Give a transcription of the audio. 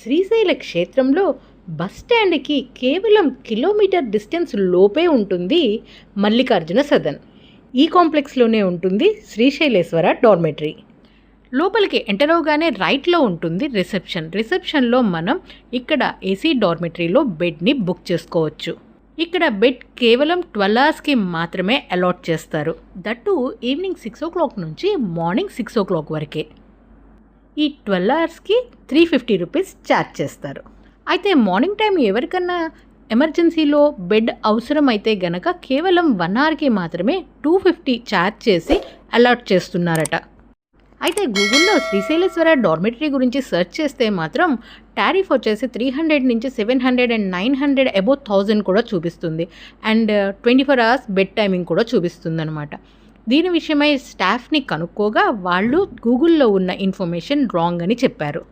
శ్రీశైల క్షేత్రంలో బస్ స్టాండ్కి కేవలం కిలోమీటర్ డిస్టెన్స్ లోపే ఉంటుంది మల్లికార్జున సదన్. ఈ కాంప్లెక్స్లోనే ఉంటుంది శ్రీశైలేశ్వర డార్మెటరీ. లోపలికి ఎంటర్ అవగానే రైట్లో ఉంటుంది రిసెప్షన్. రిసెప్షన్లో మనం ఇక్కడ ఏసీ డార్మెటరీలో బెడ్ని బుక్ చేసుకోవచ్చు. ఇక్కడ బెడ్ కేవలం ట్వెల్వ్ అవర్స్కి మాత్రమే అలాట్ చేస్తారు. That evening six o'clock నుంచి మార్నింగ్ సిక్స్ ఓ క్లాక్ వరకే. ఈ ట్వెల్వ్ అవర్స్కి త్రీ ఫిఫ్టీ రూపీస్ ఛార్జ్ చేస్తారు. అయితే మార్నింగ్ టైం ఎవరికన్నా ఎమర్జెన్సీలో బెడ్ అవసరమైతే గనక కేవలం వన్ అవర్కి మాత్రమే టూ ఫిఫ్టీ ఛార్జ్ చేసి అలాట్ చేస్తున్నారట. అయితే గూగుల్లో శ్రీశైలేశ్వర డార్మెటరీ గురించి సెర్చ్ చేస్తే మాత్రం టారిఫ్ వచ్చేసి త్రీ హండ్రెడ్ నుంచి seven hundred and nine hundred above thousand కూడా చూపిస్తుంది. And twenty four hours bed timing కూడా చూపిస్తుంది అనమాట దీని విషయమై స్టాఫ్ని కనుక్కోగా వాళ్ళు గూగుల్లో ఉన్న ఇన్ఫర్మేషన్ రాంగ్ అని చెప్పారు.